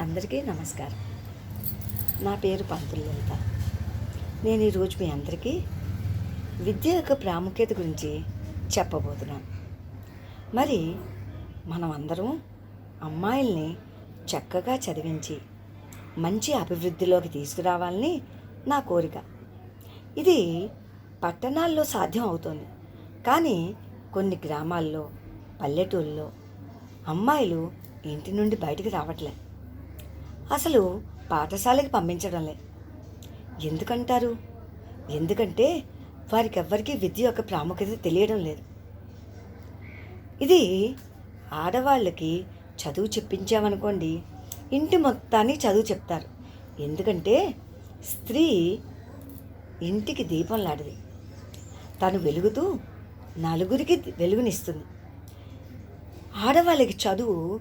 అందరికీ నమస్కారం. నా పేరు పంతులు లలిత. నేను ఈరోజు మీ అందరికీ విద్య యొక్క ప్రాముఖ్యత గురించి చెప్పబోతున్నాను. మరి మనం అందరం అమ్మాయిల్ని చక్కగా చదివించి మంచి అభివృద్ధిలోకి తీసుకురావాలని నా కోరిక. ఇది పట్టణాల్లో సాధ్యం అవుతుంది. కానీ కొన్ని గ్రామాల్లో పల్లెటూళ్ళలో అమ్మాయిలు ఇంటి నుండి బయటికి రావట్లేదు అసలు పాఠశాలకి పంపించడంలే. ఎందుకంటారు? ఎందుకంటే వారికెవ్వరికీ విద్య యొక్క ప్రాముఖ్యత తెలియడం లేదు. ఇది ఆడవాళ్ళకి చదువు చెప్పించామనుకోండి ఇంటి మొత్తాన్ని చదువు చెప్తారు. ఎందుకంటే స్త్రీ ఇంటికి దీపం లాంటిది. తను వెలుగుతూ నలుగురికి వెలుగునిస్తుంది. ఆడవాళ్ళకి చదువు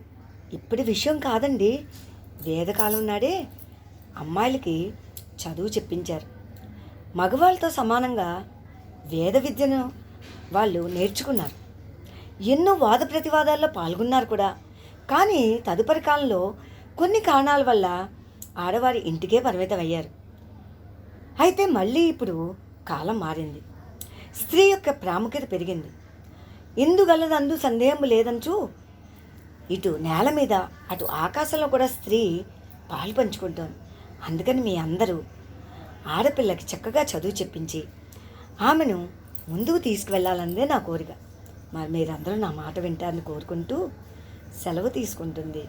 ఇప్పటి విషయం కాదండి వేదకాలం నాడే అమ్మాయిలకి చదువు చెప్పించారు. మగవాళ్ళతో సమానంగా వేద విద్యను వాళ్ళు నేర్చుకున్నారు. ఎన్నో వాద ప్రతివాదాల్లో పాల్గొన్నారు కూడా. కానీ తదుపరి కాలంలో కొన్ని కారణాల వల్ల ఆడవారి ఇంటికే పరిమితం అయ్యారు అయితే మళ్ళీ ఇప్పుడు కాలం మారింది. స్త్రీ యొక్క ప్రాముఖ్యత పెరిగింది. ఇందుగలదందు సందేహం లేదంచు ఇటు నేల మీద అటు ఆకాశంలో కూడా స్త్రీ పాలు పంచుకుంటోంది. అందుకని మీ అందరూ ఆడపిల్లకి చక్కగా చదువు చెప్పించి ఆమెను ముందుకు తీసుకువెళ్ళాలన్నదే నా కోరిక. మరి మీరందరూ నా మాట వింటారని కోరుకుంటూ సెలవు తీసుకుంటుంది.